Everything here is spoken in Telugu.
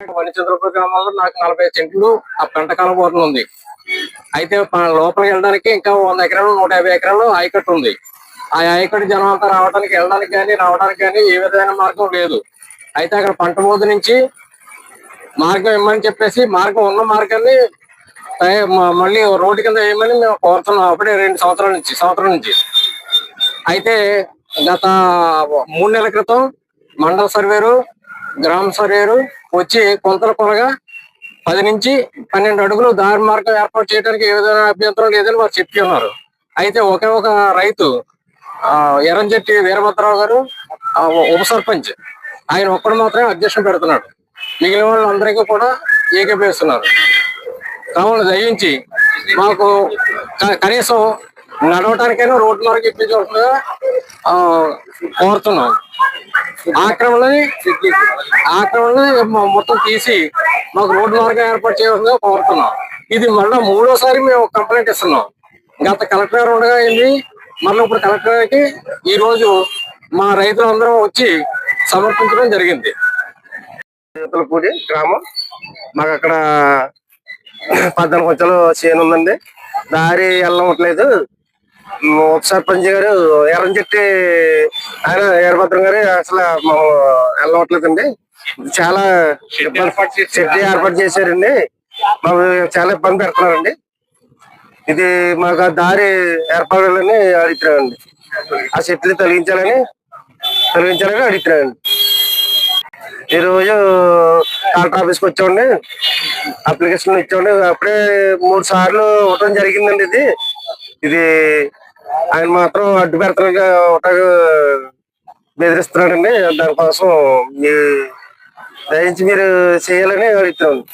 వనిచంద్రపురం గ్రామంలో నాకు నలభై సెంట్లు ఆ పంట కలబోతుంది ఉంది. అయితే లోపలికి వెళ్ళడానికి ఇంకా వంద ఎకరాలు నూట యాభై ఎకరాలు ఆయకట్టు ఉంది. ఆ ఆయకట్టు జనం అంతా రావడానికి వెళ్ళడానికి కానీ రావడానికి కానీ ఏ విధమైన మార్గం లేదు. అయితే అక్కడ పంట బోధ నుంచి మార్గం ఇమ్మని చెప్పేసి మార్గం ఉన్న మార్గాన్ని మళ్ళీ రోడ్డు కింద వేయమని మేము కోరుతున్నాం. అప్పుడే రెండు సంవత్సరాల నుంచి సంవత్సరం నుంచి. అయితే గత మూడు నెలల క్రితం మండల సర్వేరు గ్రామ సర్వేరు వచ్చి కొలతల కొరగా పది నుంచి పన్నెండు అడుగులు దారి మార్గం ఏర్పాటు చేయడానికి ఏ విధమైన అభ్యంతరం లేదని వారు చెప్పి ఉన్నారు. అయితే ఒకే ఒక రైతు ఎరంజెట్టి వీరభద్రరావు గారు ఉప సర్పంచ్ ఆయన ఒక్కడు మాత్రమే అధ్యక్షం పెడుతున్నాడు. మిగిలిన వాళ్ళందరికీ కూడా ఏకీభవిస్తున్నారు. కావున దయించి మాకు కనీసం నడవటానికైనా రోడ్డు మార్గం ఇప్పించవలసిందిగా కోరుతున్నాం. ఆక్రమణని ఆక్రమణని మొత్తం తీసి మాకు రోడ్డు మార్గం ఏర్పాటు చేయవలసిందిగా కోరుతున్నాం. ఇది మళ్ళీ మూడోసారి మేము కంప్లైంట్ ఇస్తున్నాం. గత కలెక్టర్ గారు ఉండగా అయింది మళ్ళీ ఇప్పుడు కలెక్టర్ గారికి ఈ రోజు మా రైతులందరం వచ్చి సమర్పించడం జరిగింది. పూడి గ్రామం. మాకు అక్కడ పద్నాలుగు కొంచెం చేను ఉందండి. దారి వెళ్ళవట్లేదు సర్పంచ్ గారు ఎర్రంచెట్టి ఆయన వీరభద్రం గారు అసలు మేము వెళ్ళవట్లేదండి చాలా చెట్టు ఏర్పాటు చేశారండి. మాకు చాలా ఇబ్బంది పెడుతున్నారండి. ఇది మాకు ఆ దారి ఏర్పడాలని అడుగుతున్నామండి. ఆ చెట్లు తొలగించాలని తొలగించాలని అడుగుతున్నామండి. ఈరోజు కలెక్టర్ ఆఫీస్కి వచ్చామండి. అప్లికేషన్ ఇచ్చామండి. అప్పుడే మూడు సార్లు ఇవ్వటం జరిగిందండి ఇది. ఇది ఆయన మాత్రం అడ్డు పెడతలుగా ఒక బెదిరిస్తున్నాడండి. దానికోసం మీ దయించి మీరు చేయాలని అడుగుతున్నాను.